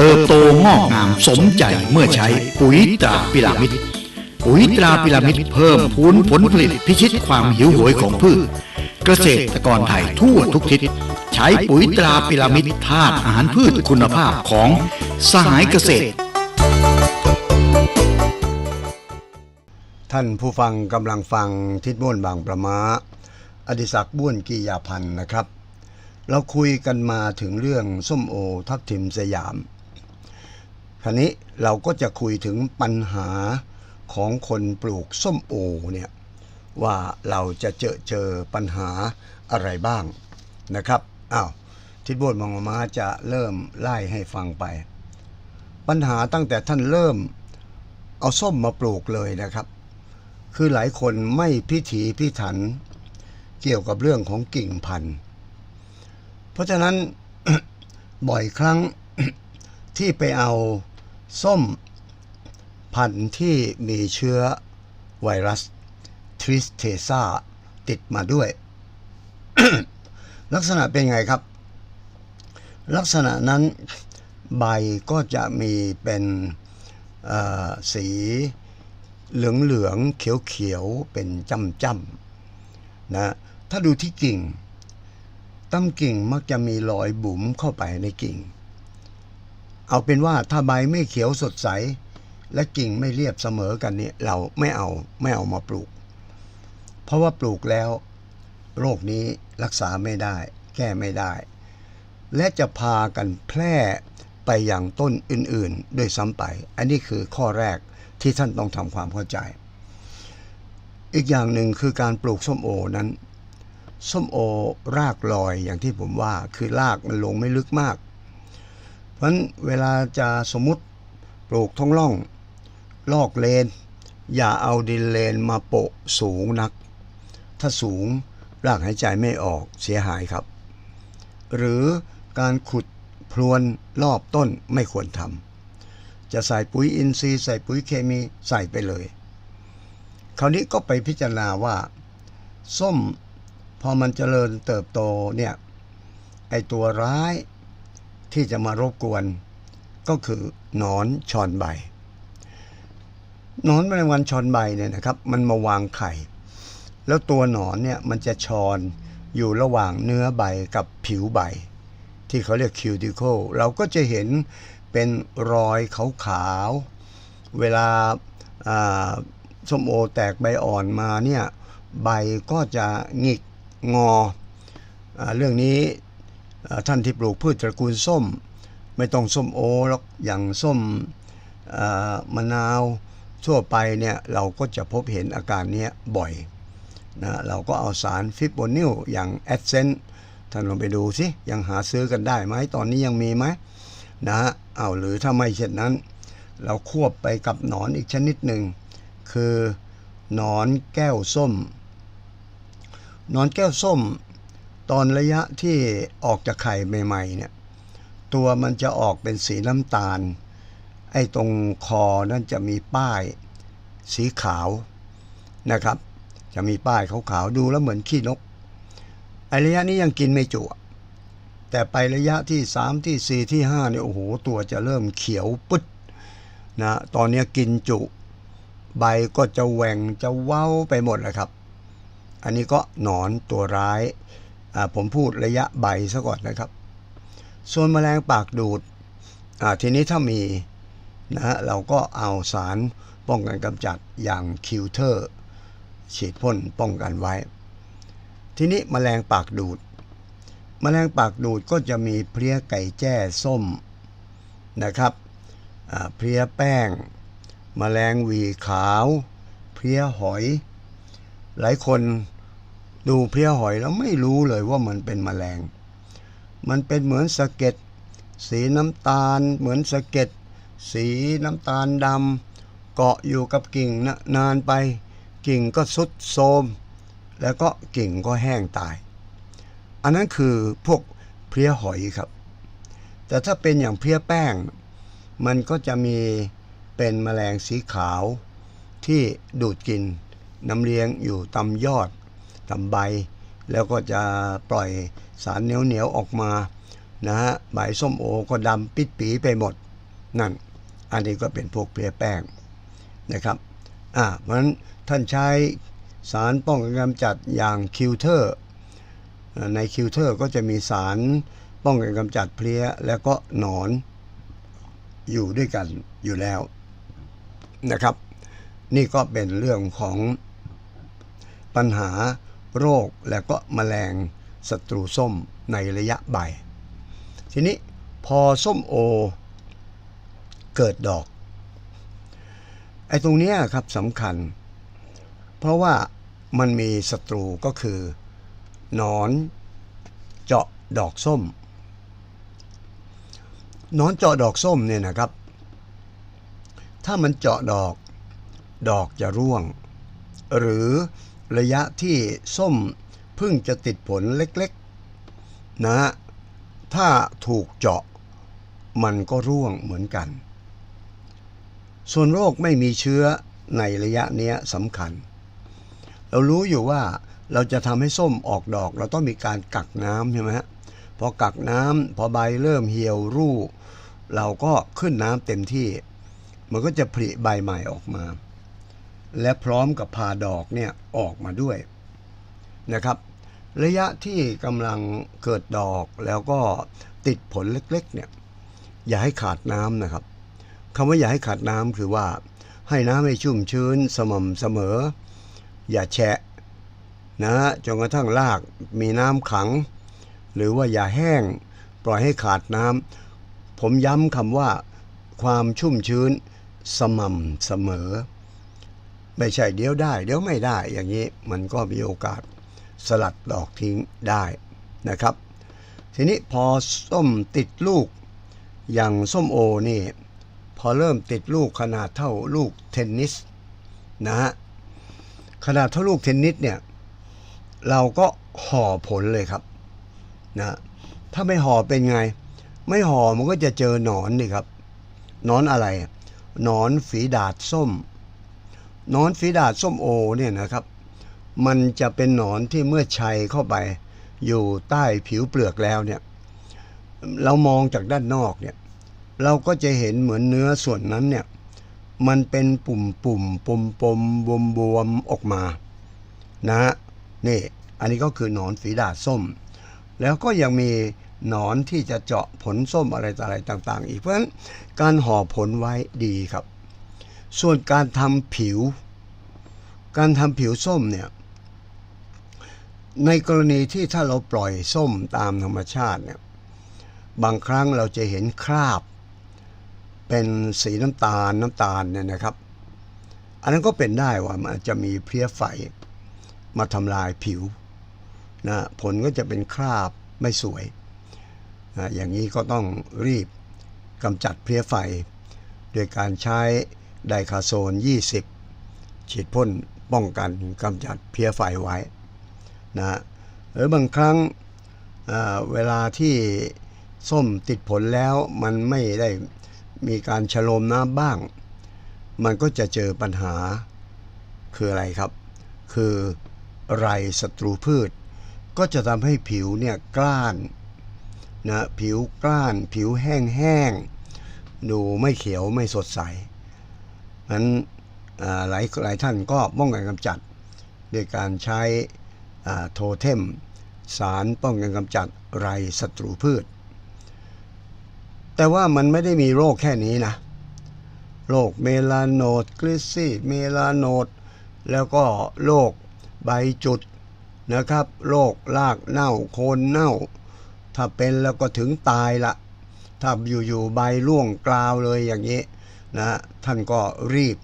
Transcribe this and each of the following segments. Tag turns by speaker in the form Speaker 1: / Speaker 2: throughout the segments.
Speaker 1: เติบโตงอกงามสมใจเมื่อใช้ปุ๋ยตราพิรามิดปุ๋ยตราพิรามิดเพิ่มพูนผลผลิตพิชิตความหิวโหยของพืช เกษตรกรไทยทั่วทุกทิศ ใช้ปุ๋ยตราพิรามิดธาตุอาหารพืชคุณภาพของสหายเกษตร
Speaker 2: ท่านผู้ฟังกำลังฟังทิศบ้วนบางประมา อดิศักดิ์บ้วนกียาพันธ์นะครับ เราคุยกันมาถึงเรื่องส้มโอทับทิมสยาม คราวนี้เราก็จะคุยถึงปัญหาของคนปลูกส้มโอเนี่ยว่าเราจะเจอเจอปัญหาอะไรบ้างนะครับอ้าวทิศบ้วนบางมาจะเริ่มไล่ให้ฟังไป ปัญหาตั้งแต่ท่านเริ่มเอาส้มมาปลูกเลยนะครับ คือหลายคนไม่พิถีพิถันเกี่ยวกับเรื่องของกิ่งพันธุ์ เพราะฉะนั้นบ่อยครั้งที่ไปเอา ส้ม พันธุ์ที่มีเชื้อไวรัสทริสเทซาติดมาด้วย ลักษณะเป็นไงครับ ลักษณะนั้นใบก็จะมีเป็นสีเหลืองเหลืองๆเขียวเขียวๆเป็นจำจำๆนะถ้าดูที่กิ่งต้นกิ่งมักจะมีรอยบุ๋มเข้าไปในกิ่ง เอาเป็นว่าถ้าใบไม่เขียวสดใส และกิ่งไม่เรียบเสมอกันนี่เราไม่เอาไม่เอามาปลูก เพราะว่าปลูกแล้ว โรคนี้รักษาไม่ได้ แก้ไม่ได้ และจะพากันแพร่ไปอย่างต้นอื่นๆด้วยซ้ำไป อันนี้คือข้อแรกที่ท่านต้องทำความเข้าใจ อีกอย่างหนึ่งคือการปลูกส้มโอนั้น ส้มโอรากลอยอย่างที่ผมว่าคือรากมันลงไม่ลึกมาก เพราะฉะนั้นเวลาจะสมมติปลูกท้องร่อง ลอกเลน อย่าเอาดินเลนมาโปะสูงนัก ถ้าสูงรากหายใจไม่ออกเสียหายครับ หรือการขุดพรวนรอบต้นไม่ควรทำจะใส่ปุ๋ยอินทรีย์ใส่ปุ๋ยเคมีใส่ไปเลย คราวนี้ก็ไปพิจารณาว่า ส้มพอมันเจริญเติบโตเนี่ยไอตัวร้าย ที่จะมารบกวน ก็คือหนอนชอนใบหนอนแมลงวันชอนใบเนี่ยนะครับ มันมาวางไข่ แล้วตัวหนอนเนี่ยมันจะชอนอยู่ระหว่างเนื้อใบกับผิวใบ ที่เขาเรียกคิวติโคเราก็จะเห็นเป็นรอยขาวๆเวลาส้มโอแตกใบอ่อนมาเนี่ยใบก็จะหงิกงออเรื่องนี้ ท่านที่ปลูกพืชตระกูลส้ม ไม่ต้องส้มโอหรอกอย่างส้มมะนาวทั่วไปเนี่ยเราก็จะพบเห็นอาการนี้บ่อยนะเราก็เอาสารฟิบโบนิลอย่างแอดเซนท่านลองไปดูสิยังหาซื้อกันได้ไหมตอนนี้ยังมีไหมนะฮะเอาหรือถ้าไม่เช่นนั้น เราควบไปกับหนอนอีกชนิดหนึ่ง คือหนอนแก้วส้มหนอนแก้วส้ม ตอนระยะที่ออกจากไข่ใหม่ๆเนี่ยตัวมันจะออกเป็นสีน้ำตาล ไอ้ตรงคอนั่นจะมีป้ายสีขาวนะครับ จะมีป้ายขาวๆดูแล้วเหมือนขี้นก ไอ้ระยะนี้ยังกินไม่จุแต่ไประยะที่ 3 ที่ 4 ที่5เนี่ยโอ้โหตัวจะเริ่มเขียวปึ๊ดนะตอนนี้กินจุ ใบก็จะแหว่งจะเว้าไปหมดเลยครับ อันนี้ก็หนอนตัวร้าย ผมพูดระยะใบซะก่อนนะครับ ส่วนแมลงปากดูดทีนี้ถ้ามีนะฮะเราก็เอาสารป้องกันกำจัดอย่างคิวเทอร์ฉีดพ่นป้องกันไว้ ทีนี้แมลงปากดูดแมลงปากดูดก็จะมีเพลี้ยไก่แจ้ส้มนะครับเพลี้ยแป้งแมลงวีขาว เพลี้ยหอย หลายคน ดูเพี้ยหอยแล้วไม่รู้เลยว่ามันเป็นแมลง มันเป็นเหมือนสะเก็ดสีน้ำตาล เหมือนสะเก็ดสีน้ำตาลดำเกาะอยู่กับกิ่งนะนานไป กิ่งก็สุดโทมแล้วก็กิ่งก็แห้งตาย อันนั้นคือพวกเพี้ยหอยครับ แต่ถ้าเป็นอย่างเพี้ยแป้ง มันก็จะมีเป็นแมลงสีขาวที่ดูดกินน้ำเลี้ยงอยู่ตามยอด ตาใบ แล้วก็จะปล่อยสารเหนียวเหนียวๆออกมานะฮะใบส้มโอก็ดำปิดปีไปหมด นั่น อันนี้ก็เป็นพวกเพลี้ยแป้งนะครับอ่าเพราะฉะนั้นท่านใช้สารป้องกันกำจัดอย่างคิวเทอร์ในคิวเทอร์ก็จะมีสารป้องกันกำจัดเพลี้ยแล้วก็หนอนอยู่ด้วยกันอยู่แล้วนะครับ นี่ก็เป็นเรื่องของปัญหา โรคและก็แมลงศัตรูส้มในระยะใบ ทีนี้พอส้มโอเกิดดอก ไอ้ตรงเนี้ยครับสำคัญ เพราะว่ามันมีศัตรูก็คือหนอนเจาะดอกส้มหนอนเจาะดอกส้มเนี่ยนะครับ ถ้ามันเจาะดอก ดอกจะร่วง หรือ ระยะที่ส้มเพิ่งจะติดผลเล็กๆนะฮะถ้าถูกเจาะมันก็ร่วงเหมือนกัน ส่วนโรคไม่มีเชื้อในระยะนี้สำคัญ เรารู้อยู่ว่าเราจะทำให้ส้มออกดอกเราต้องมีการกักน้ำใช่ไหมฮะพอกักน้ำพอใบเริ่มเหี่ยวรูเราก็ขึ้นน้ำเต็มที่ มันก็จะผลิใบใหม่ออกมา และพร้อมกับพาดอกเนี่ยออกมาด้วยนะครับ ระยะที่กำลังเกิดดอกแล้วก็ติดผลเล็กๆเนี่ยอย่าให้ขาดน้ำนะครับคำว่าอย่าให้ขาดน้ำคือว่า ให้น้ำให้ชุ่มชื้นสม่ำเสมอ อย่าแฉะนะจนกระทั่งรากมีน้ำขัง หรือว่าอย่าแห้งปล่อยให้ขาดน้ำผมย้ำคำว่าความชุ่มชื้นสม่ำเสมอ ไม่ใช่เดี๋ยวได้ เดี๋ยวไม่ได้ อย่างนี้มันก็มีโอกาสสลัดดอกทิ้งได้นะครับ ทีนี้พอส้มติดลูก อย่างส้มโอนี่ พอเริ่มติดลูกขนาดเท่าลูกเทนนิสนะฮะขนาดเท่าลูกเทนนิสเนี่ยเราก็ห่อผลเลยครับนะถ้าไม่ห่อเป็นไง ไม่ห่อมันก็จะเจอหนอนนี่ครับหนอนอะไรหนอนฝีดาดส้ม นอนฝีดาดส้มโอเนี่ยนะครับ มันจะเป็นหนอนที่เมื่อชัยเข้าไปอยู่ใต้ผิวเปลือกแล้วเนี่ย เรามองจากด้านนอกเนี่ย เราก็จะเห็นเหมือนเนื้อส่วนนั้นเนี่ย มันเป็นปุ่มปุ่มปมปมบวมบวมออกมานะฮะนี่อันนี้ก็คือหนอนฝีดาดส้ม แล้วก็ยังมีหนอนที่จะเจาะผลส้มอะไรต่างๆ อีกเพราะฉะนั้นการห่อผลไว้ดีครับ ส่วนการทำผิว การทำผิวส้มเนี่ยในกรณีที่ถ้าเราปล่อยส้มตามธรรมชาติเนี่ยบางครั้งเราจะเห็นคราบ เป็นสีน้ำตาลน้ำตาลเนี่ยนะครับ อันนั้นก็เป็นได้ว่ามันอาจจะมีเพลี้ยไฟมาทำลายผิวนะผลก็จะเป็นคราบไม่สวยนะอย่างนี้ก็ต้องรีบกำจัดเพลี้ยไฟ โดยการใช้ ไดคาโซน 20 ฉีดพ่นป้องกันกำจัดเพี้ยไฟไว้นะหรือบางครั้งเเวลาที่ส้มติดผลแล้วมันไม่ได้มีการชะลมน้ำบ้าง มันก็จะเจอปัญหาคืออะไรครับ คือไรศัตรูพืช ก็จะทำให้ผิวเนี่ยกล้านนะผิวกล้าน ผิวแห้งๆดูไม่เขียวไม่สดใส นั้นหลายหลายท่านก็ป้องกันกำจัดโดยการใช้โทเทม สารป้องกันกำจัดไรศัตรูพืช แต่ว่ามันไม่ได้มีโรคแค่นี้นะ โรคเมลานโนดกริซซี่เมลานโนด แล้วก็โรคใบจุดนะครับ โรครากเน่าโคนเน่า ถ้าเป็นแล้วก็ถึงตายละถ้าอยู่ๆใบร่วงกราวเลยอย่างนี้ นะท่านก็รีบ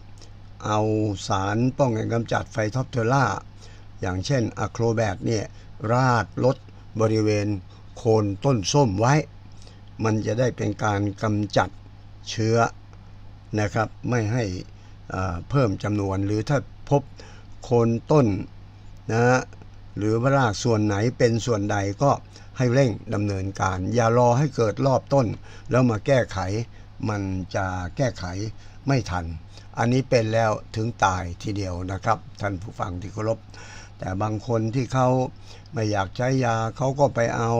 Speaker 2: เอาสารป้องกันกำจัดไฟท็อปเทอร่า อย่างเช่นอะโครแบตเนี่ยราดลดบริเวณโคนต้นส้มไว้ มันจะได้เป็นการกำจัดเชื้อนะครับ ไม่ให้เอ่อเพิ่มจำนวน หรือถ้าพบโคนต้นนะฮะหรือว่ารากส่วนไหนเป็นส่วนใดก็ให้เร่งดำเนินการ อย่ารอให้เกิดรอบต้น แล้วมาแก้ไข มันจะแก้ไขไม่ทัน อันนี้เป็นแล้วถึงตายทีเดียวนะครับ ท่านผู้ฟังที่เคารพ แต่บางคนที่เขาไม่อยากใช้ยาเขาก็ไปเอา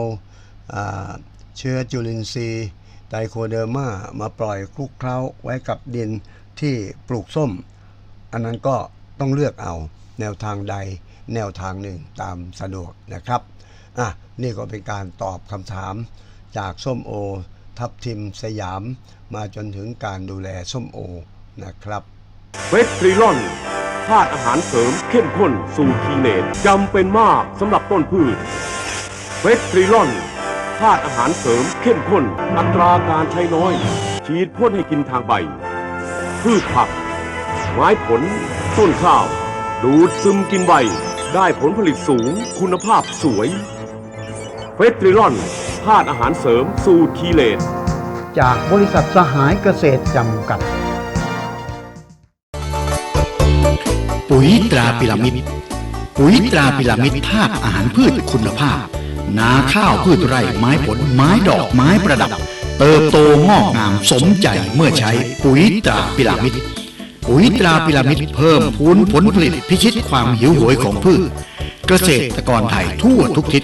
Speaker 2: อาเชื้อจุลินทรีย์ไดโคเดอร์มามาปล่อยคลุกเคล้าไว้กับดินที่ปลูกส้ม อันนั้นก็ต้องเลือกเอาแนวทางใดแนวทางหนึ่งตามสะดวกนะครับอะนี่ก็เป็นการตอบคำถามจากส้มโอ ทับทิมสยาม มาจนถึงการดูแลส้มโอนะครับ
Speaker 3: เฟสตรีลอนธาตุอาหารเสริมเข้มข้นสูตรทีเนตจำเป็นมากสำหรับต้นพืชเฟสตรีลอนธาตุอาหารเสริมเข้มข้น อัตราการใช้น้อย ฉีดพ่นให้กินทางใบ พืชผัก ไม้ผล ต้นข้าว ดูดซึมกินใบ ได้ผลผลิตสูงคุณภาพสวย เฟสตรีลอนธาตุอาหารเสริมสูตรทีเลต
Speaker 1: จากบริษัทสหายเกษตรจำกัด ปุ๋ยตราพิรามิด ปุ๋ยตราพิรามิดธาตุอาหารพืชคุณภาพ นาข้าวพืชไร่ไม้ผลไม้ดอกไม้ประดับ เติบโตงอกงามสมใจเมื่อใช้ปุ๋ยตราพิรามิดปุ๋ยตราพิรามิดเพิ่มพูนผลผลิตพิชิตความหิวโหยของพืช เกษตรกรไทยทั่วทุกทิศ